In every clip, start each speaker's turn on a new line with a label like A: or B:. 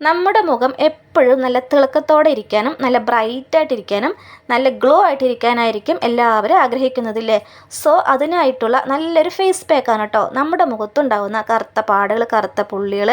A: നമ്മുടെ മുഖം എപ്പോഴും നല്ല തിളക്കത്തോടെ ഇരിക്കാനും നല്ല ബ്രൈറ്റായിട്ടിരിക്കാനും നല്ല ഗ്ലോ ആയിട്ടിരിക്കാനായിരിക്കും എല്ലാവരും ആഗ്രഹിക്കുന്നതില്ലേ? സോ അതിനായിട്ടുള്ള നല്ലൊരു ഫേസ് പാക്കാണ് കേട്ടോ നമ്മുടെ മുഖത്തുണ്ടാകുന്ന കറുത്ത പാടുകൾ കറുത്ത പുള്ളികൾ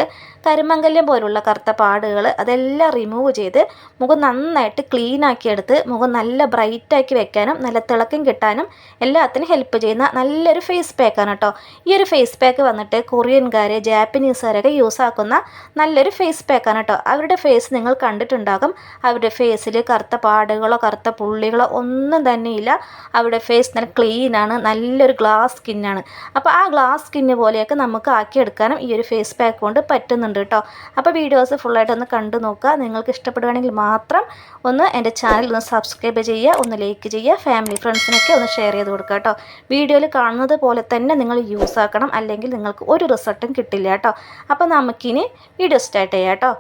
A: കരിമംഗല്യം പോലുള്ള കറുത്ത പാടുകൾ അതെല്ലാം റിമൂവ് ചെയ്ത് മുഖം നന്നായിട്ട് ക്ലീൻ ആക്കി എടുത്ത് മുഖം നല്ല ബ്രൈറ്റാക്കി വെക്കാനും നല്ല തിളക്കം കിട്ടാനും എല്ലാത്തിനും ഹെൽപ്പ് ചെയ്യുന്ന നല്ലൊരു ഫേസ് പാക്കാണ് കേട്ടോ ഈ ഒരു ഫേസ് പാക്ക് വന്നിട്ട് കൊറിയൻകാർ ജാപ്പനീസുകാരൊക്കെ യൂസ് ആക്കുന്ന നല്ലൊരു ഫേസ് പാക്കാണ് കേട്ടോ അവരുടെ ഫേസ് നിങ്ങൾ കണ്ടിട്ടുണ്ടാകും. അവരുടെ ഫേസിൽ കറുത്ത പാടുകളോ കറുത്ത പുള്ളികളോ ഒന്നും തന്നെയില്ല. അവരുടെ ഫേസ് നല്ല ക്ലീനാണ് നല്ലൊരു ഗ്ലാസ് സ്കിന്നാണ് അപ്പോൾ ആ ഗ്ലാസ് സ്കിന്ന് പോലെയൊക്കെ നമുക്ക് ആക്കിയെടുക്കാനും ഈ ഒരു ഫേസ് പാക്ക് കൊണ്ട് പറ്റുന്നുണ്ട് കേട്ടോ. അപ്പോൾ വീഡിയോസ് ഫുള്ളായിട്ട് ഒന്ന് കണ്ടു നോക്കുക. നിങ്ങൾക്ക് ഇഷ്ടപ്പെടുകയാണെങ്കിൽ മാത്രം ഒന്ന് എന്റെ ചാനൽ ഒന്ന് സബ്സ്ക്രൈബ് ചെയ്യുക ഒന്ന് ലൈക്ക് ചെയ്യുക ഫാമിലി ഫ്രണ്ട്സിനൊക്കെ ഒന്ന് ഷെയർ ചെയ്ത് കൊടുക്കുക കേട്ടോ. വീഡിയോയിൽ കാണുന്നത് പോലെ തന്നെ നിങ്ങൾ യൂസ് ആക്കണം. അല്ലെങ്കിൽ നിങ്ങൾക്ക് ഒരു റിസൾട്ടും കിട്ടില്ല കേട്ടോ. അപ്പോൾ നമുക്കിനി വീഡിയോ സ്റ്റാർട്ട് ചെയ്യാം കേട്ടോ.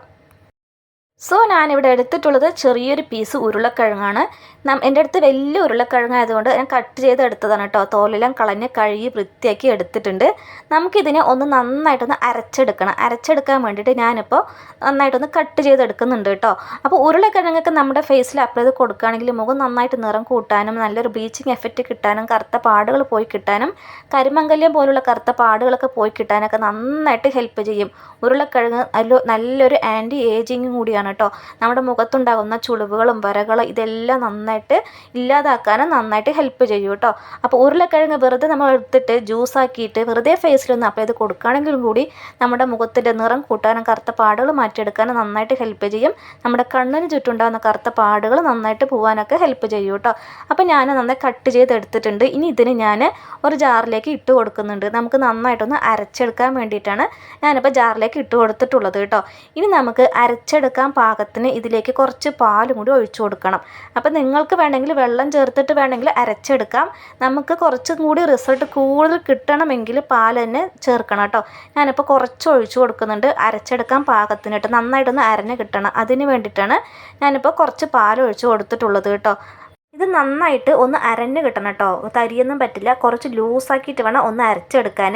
A: സോ ഞാനിവിടെ എടുത്തിട്ടുള്ളത് ചെറിയൊരു പീസ് ഉരുളക്കിഴങ്ങാണ്. എന്റെ അടുത്ത് വലിയ ഉരുളക്കിഴങ്ങായതുകൊണ്ട് ഞാൻ കട്ട് ചെയ്ത് എടുത്തതാണ് കേട്ടോ തോലെല്ലാം കളഞ്ഞ് കഴുകി വൃത്തിയാക്കി എടുത്തിട്ടുണ്ട്. നമുക്കിതിനെ ഒന്ന് നന്നായിട്ടൊന്ന് അരച്ചെടുക്കണം. അരച്ചെടുക്കാൻ വേണ്ടിയിട്ട് ഞാനിപ്പോൾ നന്നായിട്ടൊന്ന് കട്ട് ചെയ്തെടുക്കുന്നുണ്ട് കേട്ടോ അപ്പോൾ ഉരുളക്കിഴങ്ങൊക്കെ നമ്മുടെ ഫേസിൽ അപ്ലൈ ചെയ്ത് കൊടുക്കുകയാണെങ്കിൽ മുഖം നന്നായിട്ട് നിറം കൂട്ടാനും നല്ലൊരു ബ്ലീച്ചിങ് എഫക്റ്റ് കിട്ടാനും കറുത്ത പാടുകൾ പോയി കിട്ടാനും കരിമംഗല്യം പോലുള്ള കറുത്ത പാടുകളൊക്കെ പോയി കിട്ടാനൊക്കെ നന്നായിട്ട് ഹെൽപ്പ് ചെയ്യും. ഉരുളക്കിഴങ്ങ് നല്ല നല്ലൊരു ആന്റി ഏജിങ്ങും കൂടിയാണ് കേട്ടോ. നമ്മുടെ മുഖത്തുണ്ടാകുന്ന ചുളിവുകളും വരകളും ഇതെല്ലാം നന്നായിട്ട് ഇല്ലാതാക്കാനും നന്നായിട്ട് ഹെൽപ്പ് ചെയ്യും കേട്ടോ. അപ്പോൾ ഉരുളക്കിഴങ്ങ് വെറുതെ നമ്മൾ എടുത്തിട്ട് ജ്യൂസ് ആക്കിയിട്ട് വെറുതെ ഫേസിലൊന്ന് അപ്ലൈ ചെയ്ത് കൊടുക്കുകയാണെങ്കിലും കൂടി നമ്മുടെ മുഖത്തിന്റെ നിറം കൂട്ടാനും കറുത്ത പാടുകൾ മാറ്റിയെടുക്കാനും നന്നായിട്ട് ഹെൽപ്പ് ചെയ്യും. നമ്മുടെ കണ്ണിന് ചുറ്റുണ്ടാകുന്ന കറുത്ത പാടുകൾ നന്നായിട്ട് പോകാനൊക്കെ ഹെൽപ്പ് ചെയ്യും കേട്ടോ. അപ്പോൾ ഞാൻ നന്നായി കട്ട് ചെയ്ത് എടുത്തിട്ടുണ്ട്. ഇനി ഇതിന് ഞാൻ ഒരു ജാറിലേക്ക് ഇട്ട് കൊടുക്കുന്നുണ്ട്. നമുക്ക് നന്നായിട്ടൊന്ന് അരച്ചെടുക്കാൻ വേണ്ടിയിട്ടാണ് ഞാനിപ്പോൾ ജാറിലേക്ക് ഇട്ട് കൊടുത്തിട്ടുള്ളത് കേട്ടോ. ഇനി നമുക്ക് അരച്ചെടുക്കാൻ പാകത്തിന് ഇതിലേക്ക് കുറച്ച് പാലും കൂടി ഒഴിച്ചു കൊടുക്കണം. അപ്പോൾ നിങ്ങൾക്ക് വേണമെങ്കിൽ വെള്ളം ചേർത്തിട്ട് വേണമെങ്കിൽ അരച്ചെടുക്കാം. നമുക്ക് കുറച്ചും കൂടി റിസൾട്ട് കൂടുതൽ കിട്ടണമെങ്കിൽ പാൽ തന്നെ ചേർക്കണം കേട്ടോ. ഞാനിപ്പോൾ കുറച്ച് ഒഴിച്ചു കൊടുക്കുന്നുണ്ട്. അരച്ചെടുക്കാൻ പാകത്തിന് കേട്ടോ നന്നായിട്ടൊന്ന് അരഞ്ഞ് കിട്ടണം. അതിന് വേണ്ടിയിട്ടാണ് ഞാനിപ്പോൾ കുറച്ച് പാൽ ഒഴിച്ചു കൊടുത്തിട്ടുള്ളത് കേട്ടോ. ഇത് നന്നായിട്ട് ഒന്ന് അരഞ്ഞ് കിട്ടണം കേട്ടോ. തരിയൊന്നും പറ്റില്ല. കുറച്ച് ലൂസാക്കിയിട്ട് വേണം ഒന്ന് അരച്ചെടുക്കാൻ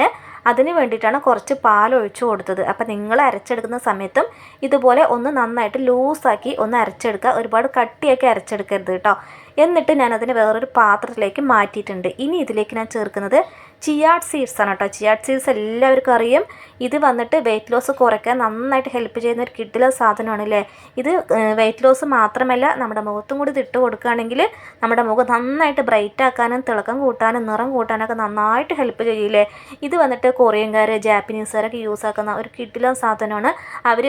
A: അതിന് വേണ്ടിയിട്ടാണ് കുറച്ച് പാൽ ഒഴിച്ചു കൊടുത്തത്. അപ്പോൾ നിങ്ങൾ അരച്ചെടുക്കുന്ന സമയത്തും ഇതുപോലെ ഒന്ന് നന്നായിട്ട് ലൂസാക്കി ഒന്ന് അരച്ചെടുക്കുക. ഒരുപാട് കട്ടിയാക്കി അരച്ചെടുക്കരുത് കേട്ടോ. എന്നിട്ട് ഞാനതിനെ വേറൊരു പാത്രത്തിലേക്ക് മാറ്റിയിട്ടുണ്ട്. ഇനി ഇതിലേക്ക് ഞാൻ ചേർക്കുന്നത് ചിയാഡ് സീഡ്സ് ആണ് കേട്ടോ. ചിയാഡ് സീഡ്സ് എല്ലാവർക്കും അറിയും. ഇത് വന്നിട്ട് വെയിറ്റ് ലോസ് കുറയ്ക്കാൻ നന്നായിട്ട് ഹെൽപ്പ് ചെയ്യുന്ന ഒരു കിഡിലെ സാധനമാണ് അല്ലേ? ഇത് വെയിറ്റ് ലോസ് മാത്രമല്ല നമ്മുടെ മുഖത്തും കൂടി ഇട്ട് കൊടുക്കുകയാണെങ്കിൽ നമ്മുടെ മുഖം നന്നായിട്ട് ബ്രൈറ്റ് ആക്കാനും തിളക്കം കൂട്ടാനും നിറം കൂട്ടാനൊക്കെ നന്നായിട്ട് ഹെൽപ്പ് ചെയ്യില്ലേ ഇത് വന്നിട്ട് കൊറിയൻകാർ ജാപ്പനീസുകാരൊക്കെ യൂസ് ആക്കുന്ന ഒരു കിഡിലെ സാധനമാണ്.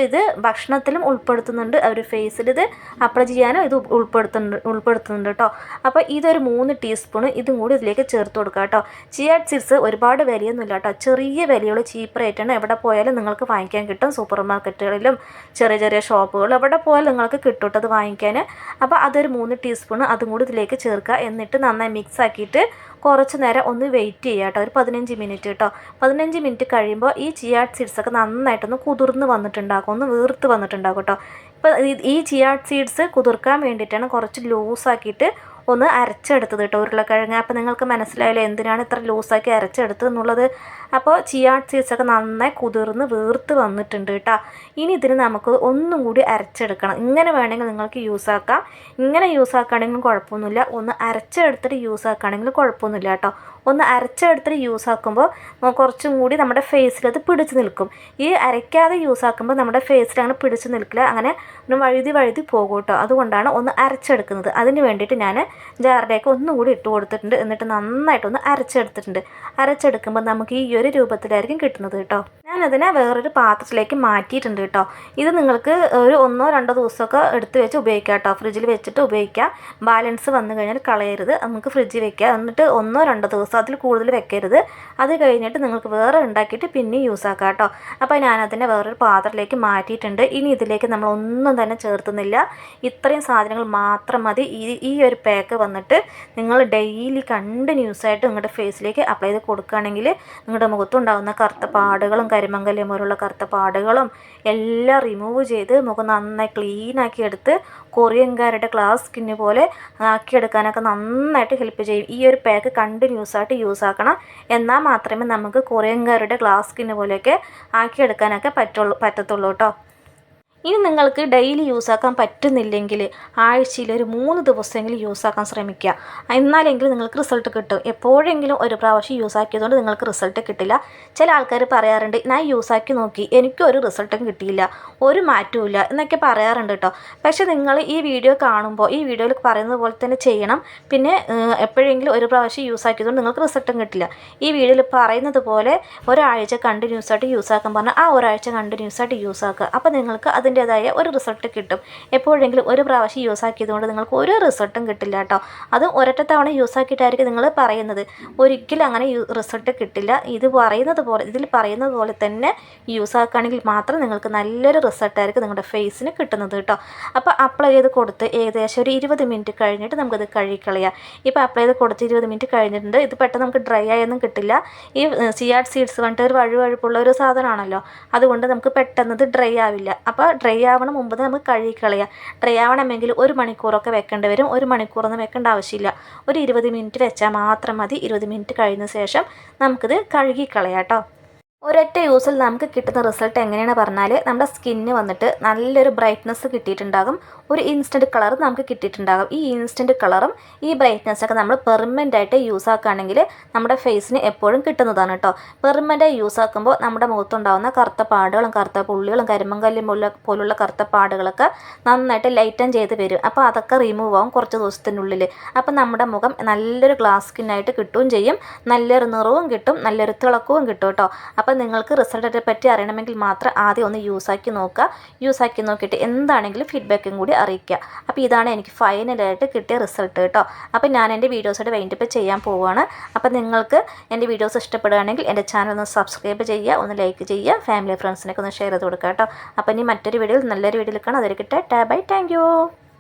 A: ഇത് ഭക്ഷണത്തിലും ഉൾപ്പെടുത്തുന്നുണ്ട്. അവർ ഫേസിൽ ഇത് അപ്ലൈ ചെയ്യാനും ഇത് ഉൾപ്പെടുത്തുന്നുണ്ട് ഉൾപ്പെടുത്തുന്നുണ്ട് കേട്ടോ. അപ്പോൾ ഇതൊരു മൂന്ന് ടീസ്പൂൺ ഇതും കൂടി ഇതിലേക്ക് ചേർത്ത് കൊടുക്കുക കേട്ടോ. ചിയാഡ് സീഡ്സ് ഒരുപാട് വിലയൊന്നുമില്ല കേട്ടോ. ചെറിയ വിലയുള്ള ചീപ്പ് റേറ്റാണ് എവിടെ പോയാലും നിങ്ങൾക്ക് വാങ്ങിക്കാൻ കിട്ടും. സൂപ്പർ മാർക്കറ്റുകളിലും ചെറിയ ചെറിയ ഷോപ്പുകളിലും എവിടെ പോയാലും നിങ്ങൾക്ക് കിട്ടും അത് വാങ്ങിക്കാൻ. അപ്പോൾ അതൊരു മൂന്ന് ടീസ്പൂൺ അതും കൂടി ഇതിലേക്ക് ചേർക്കുക. എന്നിട്ട് നന്നായി മിക്സ് ആക്കിയിട്ട് കുറച്ച് നേരം ഒന്ന് വെയിറ്റ് ചെയ്യുക കേട്ടോ. ഒരു പതിനഞ്ച് മിനിറ്റ് കേട്ടോ. പതിനഞ്ച് മിനിറ്റ് കഴിയുമ്പോൾ ഈ ചിയാഡ് സീഡ്സൊക്കെ നന്നായിട്ടൊന്ന് കുതിർന്ന് വന്നിട്ടുണ്ടാകും ഒന്ന് വീർത്ത് വന്നിട്ടുണ്ടാകും കേട്ടോ. ഇപ്പോൾ ഈ ചിയാട്ട് സീഡ്സ് കുതിർക്കാൻ വേണ്ടിയിട്ടാണ് കുറച്ച് ലൂസാക്കിയിട്ട് ഒന്ന് അരച്ചെടുത്തത് കേട്ടോ ഉരുളക്കിഴങ്ങ്. അപ്പോൾ നിങ്ങൾക്ക് മനസ്സിലായല്ലോ എന്തിനാണ് ഇത്ര ലൂസാക്കി അരച്ചെടുത്തത് എന്നുള്ളത്. അപ്പോൾ ചിയാഡ് സീഡ്സൊക്കെ നന്നായി കുതിർന്ന് വീർത്ത് വന്നിട്ടുണ്ട് കേട്ടോ. ഇനി ഇതിന് നമുക്ക് ഒന്നും കൂടി അരച്ചെടുക്കണം. ഇങ്ങനെ വേണമെങ്കിൽ നിങ്ങൾക്ക് യൂസ് ആക്കാം. ഇങ്ങനെ യൂസ് ആക്കുകയാണെങ്കിലും കുഴപ്പമൊന്നുമില്ല. ഒന്ന് അരച്ചെടുത്തിട്ട് യൂസ് കുഴപ്പമൊന്നുമില്ല കേട്ടോ. ഒന്ന് അരച്ചെടുത്തിട്ട് യൂസ് ആക്കുമ്പോൾ കുറച്ചും കൂടി നമ്മുടെ ഫേസിൽ അത് പിടിച്ച് നിൽക്കും. ഈ അരയ്ക്കാതെ യൂസ് ആക്കുമ്പോൾ നമ്മുടെ ഫേസിൽ അങ്ങനെ പിടിച്ച് നിൽക്കില്ല. അങ്ങനെ ഒന്ന് വഴുതി വഴുതി പോകും കേട്ടോ അതുകൊണ്ടാണ് ഒന്ന് അരച്ചെടുക്കുന്നത്. അതിന് വേണ്ടിയിട്ട് ഞാൻ ജാറിലേക്ക് ഒന്നുകൂടി ഇട്ട് കൊടുത്തിട്ടുണ്ട്. എന്നിട്ട് നന്നായിട്ടൊന്ന് അരച്ചെടുത്തിട്ടുണ്ട്. അരച്ചെടുക്കുമ്പോൾ നമുക്ക് ഈ ഒരു രൂപത്തിലായിരിക്കും കിട്ടുന്നത് കേട്ടോ ഞാനതിനെ വേറൊരു പാത്രത്തിലേക്ക് മാറ്റിയിട്ടുണ്ട് കേട്ടോ. ഇത് നിങ്ങൾക്ക് ഒരു ഒന്നോ രണ്ടോ ദിവസമൊക്കെ എടുത്ത് വെച്ച് ഉപയോഗിക്കാം കേട്ടോ. ഫ്രിഡ്ജിൽ വെച്ചിട്ട് ഉപയോഗിക്കാം. ബാലൻസ് വന്നു കഴിഞ്ഞാൽ കളയരുത്. നമുക്ക് ഫ്രിഡ്ജിൽ വെക്കാം. എന്നിട്ട് ഒന്നോ രണ്ടോ ദിവസം അതിൽ കൂടുതൽ വെക്കരുത്. അത് കഴിഞ്ഞിട്ട് നിങ്ങൾക്ക് വേറെ ഉണ്ടാക്കിയിട്ട് പിന്നെ യൂസ് ആക്കാം കേട്ടോ. അപ്പോൾ ഞാനതിനെ വേറൊരു പാത്രത്തിലേക്ക് മാറ്റിയിട്ടുണ്ട്. ഇനി ഇതിലേക്ക് നമ്മൾ ഒന്നും തന്നെ ചേർത്തുന്നില്ല. ഇത്രയും സാധനങ്ങൾ മാത്രം മതി. ഈ ഈ ഒരു പാക്ക് വന്നിട്ട് നിങ്ങൾ ഡെയിലി കണ്ടിന്യൂസ് ആയിട്ട് നിങ്ങളുടെ ഫേസിലേക്ക് അപ്ലൈ ചെയ്ത് കൊടുക്കുകയാണെങ്കിൽ നിങ്ങളുടെ മുഖത്തുണ്ടാകുന്ന കറുത്ത പാടുകളും കരിമംഗല്യം പോലുള്ള കറുത്ത പാടുകളും എല്ലാം റിമൂവ് ചെയ്ത് മുഖം നന്നായി ക്ലീനാക്കി എടുത്ത് കൊറിയൻകാരുടെ ക്ലാസ് സ്കിന്ന് പോലെ ആക്കിയെടുക്കാനൊക്കെ നന്നായിട്ട് ഹെൽപ്പ് ചെയ്യും. ഈ ഒരു പാക്ക് കണ്ടിന്യൂസ് ആയിട്ട് യൂസ് ആക്കണം. എന്നാൽ മാത്രമേ നമുക്ക് കൊറിയൻകാരുടെ ഗ്ലാസ് സ്കിന്ന് പോലെയൊക്കെ ആക്കിയെടുക്കാനൊക്കെ പറ്റുള്ളൂ പറ്റത്തുള്ളൂ കേട്ടോ. ഇനി നിങ്ങൾക്ക് ഡെയിലി യൂസ് ആക്കാൻ പറ്റുന്നില്ലെങ്കിൽ ആഴ്ചയിൽ ഒരു മൂന്ന് ദിവസമെങ്കിലും യൂസ് ആക്കാൻ ശ്രമിക്കുക. എന്നാലെങ്കിലും നിങ്ങൾക്ക് റിസൾട്ട് കിട്ടും. എപ്പോഴെങ്കിലും ഒരു പ്രാവശ്യം യൂസ് ആക്കിയതുകൊണ്ട് നിങ്ങൾക്ക് റിസൾട്ട് കിട്ടില്ല. ചില ആൾക്കാർ പറയാറുണ്ട് ഞാൻ യൂസ് ആക്കി നോക്കി എനിക്കൊരു റിസൾട്ടും കിട്ടിയില്ല ഒരു മാറ്റവുമില്ല എന്നൊക്കെ പറയാറുണ്ട് കേട്ടോ. പക്ഷേ നിങ്ങൾ ഈ വീഡിയോ കാണുമ്പോൾ ഈ വീഡിയോയിൽ പറയുന്നത് പോലെ തന്നെ ചെയ്യണം. പിന്നെ എപ്പോഴെങ്കിലും ഒരു പ്രാവശ്യം യൂസ് ആക്കിയതുകൊണ്ട് നിങ്ങൾക്ക് റിസൾട്ടും കിട്ടില്ല. ഈ വീഡിയോയിൽ പറയുന്നത് പോലെ ഒരാഴ്ച കണ്ടിന്യൂസ് ആയിട്ട് യൂസ് ആക്കാൻ പറഞ്ഞാൽ ആ ഒരാഴ്ച കണ്ടിന്യൂസ് ആയിട്ട് യൂസ് ആക്കുക. അപ്പോൾ നിങ്ങൾക്ക് അതിന്റേതായ ഒരു റിസൾട്ട് കിട്ടും. എപ്പോഴെങ്കിലും ഒരു പ്രാവശ്യം യൂസ് ആക്കിയതുകൊണ്ട് നിങ്ങൾക്ക് ഒരു റിസൾട്ടും കിട്ടില്ല കേട്ടോ അത് ഒരൊറ്റ തവണ യൂസ് ആക്കിയിട്ടായിരിക്കും നിങ്ങൾ പറയുന്നത്. ഒരിക്കലും അങ്ങനെ റിസൾട്ട് കിട്ടില്ല. ഇത് പറയുന്നത് പോലെ ഇതിൽ പറയുന്നത് പോലെ തന്നെ യൂസ് ആക്കുകയാണെങ്കിൽ മാത്രം നിങ്ങൾക്ക് നല്ലൊരു റിസൾട്ടായിരിക്കും നിങ്ങളുടെ ഫേസിന് കിട്ടുന്നത് കേട്ടോ അപ്പോൾ അപ്ലൈ ചെയ്ത് കൊടുത്ത് ഏകദേശം ഒരു ഇരുപത് മിനിറ്റ് കഴിഞ്ഞിട്ട് നമുക്കത് കഴുകിക്കളയാം. ഇപ്പോൾ അപ്ലൈ ചെയ്ത് കൊടുത്ത് ഇരുപത് മിനിറ്റ് കഴിഞ്ഞിട്ടുണ്ട്. ഇത് പെട്ടെന്ന് നമുക്ക് ഡ്രൈ ആയൊന്നും കിട്ടില്ല. ഈ സിയാഡ് സീഡ്സ് പറഞ്ഞിട്ട് ഒരു വഴുവഴുപ്പുള്ള ഒരു സാധനമാണല്ലോ. അതുകൊണ്ട് നമുക്ക് പെട്ടെന്ന് ഇത് ഡ്രൈ ആവില്ല. അപ്പോൾ ഡ്രൈ ആവണ മുമ്പ് നമുക്ക് കഴുകിക്കളയാം. ഡ്രൈ ആവണമെങ്കിൽ ഒരു മണിക്കൂറൊക്കെ വെക്കേണ്ടി വരും. ഒരു മണിക്കൂറൊന്നും വെക്കേണ്ട ആവശ്യമില്ല. ഒരു ഇരുപത് മിനിറ്റ് വെച്ചാൽ മാത്രം മതി. ഇരുപത് മിനിറ്റ് കഴിഞ്ഞ ശേഷം നമുക്കിത് കഴുകി കളയാം കേട്ടോ. ഒരൊറ്റ യൂസിൽ നമുക്ക് കിട്ടുന്ന റിസൾട്ട് എങ്ങനെയാണ് പറഞ്ഞാൽ നമ്മുടെ സ്കിന്നിന് വന്നിട്ട് നല്ലൊരു ബ്രൈറ്റ്നസ് കിട്ടിയിട്ടുണ്ടാകും. ഒരു ഇൻസ്റ്റന്റ് കളർ നമുക്ക് കിട്ടിയിട്ടുണ്ടാകും. ഈ ഇൻസ്റ്റന്റ് കളറും ഈ ബ്രൈറ്റ്നസ്സൊക്കെ നമ്മൾ പെർമനന്റ് ആയിട്ട് യൂസ് ആക്കുകയാണെങ്കിൽ നമ്മുടെ ഫേസിന് എപ്പോഴും കിട്ടുന്നതാണ് കേട്ടോ. പെർമനന്റായി യൂസ് ആക്കുമ്പോൾ നമ്മുടെ മുഖത്തുണ്ടാകുന്ന കറുത്ത പാടുകളും കറുത്ത പുള്ളികളും കരിമ്പങ്കല്ലും പോലുള്ള പോലുള്ള കറുത്ത പാടുകളൊക്കെ നന്നായിട്ട് ലൈറ്റൻ ചെയ്ത് വരും. അപ്പോൾ അതൊക്കെ റിമൂവ് ആവും കുറച്ച് ദിവസത്തിനുള്ളിൽ. അപ്പോൾ നമ്മുടെ മുഖം നല്ലൊരു ഗ്ലാസ് സ്കിന്നായിട്ട് കിട്ടുകയും ചെയ്യും. നല്ലൊരു നിറവും കിട്ടും. നല്ലൊരു തിളക്കവും കിട്ടും കേട്ടോ. അപ്പോൾ നിങ്ങൾക്ക് റിസൾട്ടിനെ പറ്റി അറിയണമെങ്കിൽ മാത്രം ആദ്യം ഒന്ന് യൂസാക്കി നോക്കുക. യൂസാക്കി നോക്കിയിട്ട് എന്താണെങ്കിലും ഫീഡ്ബാക്കും കൂടി അറിയിക്കുക. അപ്പോൾ ഇതാണ് എനിക്ക് ഫൈനലായിട്ട് കിട്ടിയ റിസൾട്ട് കേട്ടോ. അപ്പോൾ ഞാൻ എന്റെ വീഡിയോസായിട്ട് വൈൻഡപ്പ് ചെയ്യാൻ പോവുകയാണ്. അപ്പോൾ നിങ്ങൾക്ക് എന്റെ വീഡിയോസ് ഇഷ്ടപ്പെടുകയാണെങ്കിൽ എന്റെ ചാനൽ ഒന്ന് സബ്സ്ക്രൈബ് ചെയ്യുക ഒന്ന് ലൈക്ക് ചെയ്യുക ഫാമിലി ഫ്രണ്ട്സിനൊക്കെ ഒന്ന് ഷെയർ ചെയ്ത് കൊടുക്കുക കേട്ടോ. അപ്പോൾ ഇനി മറ്റൊരു വീഡിയോയിൽ നല്ലൊരു വീഡിയോയിൽ കാണാം. അതൊരു കിട്ടെ ടാ ബൈ താങ്ക്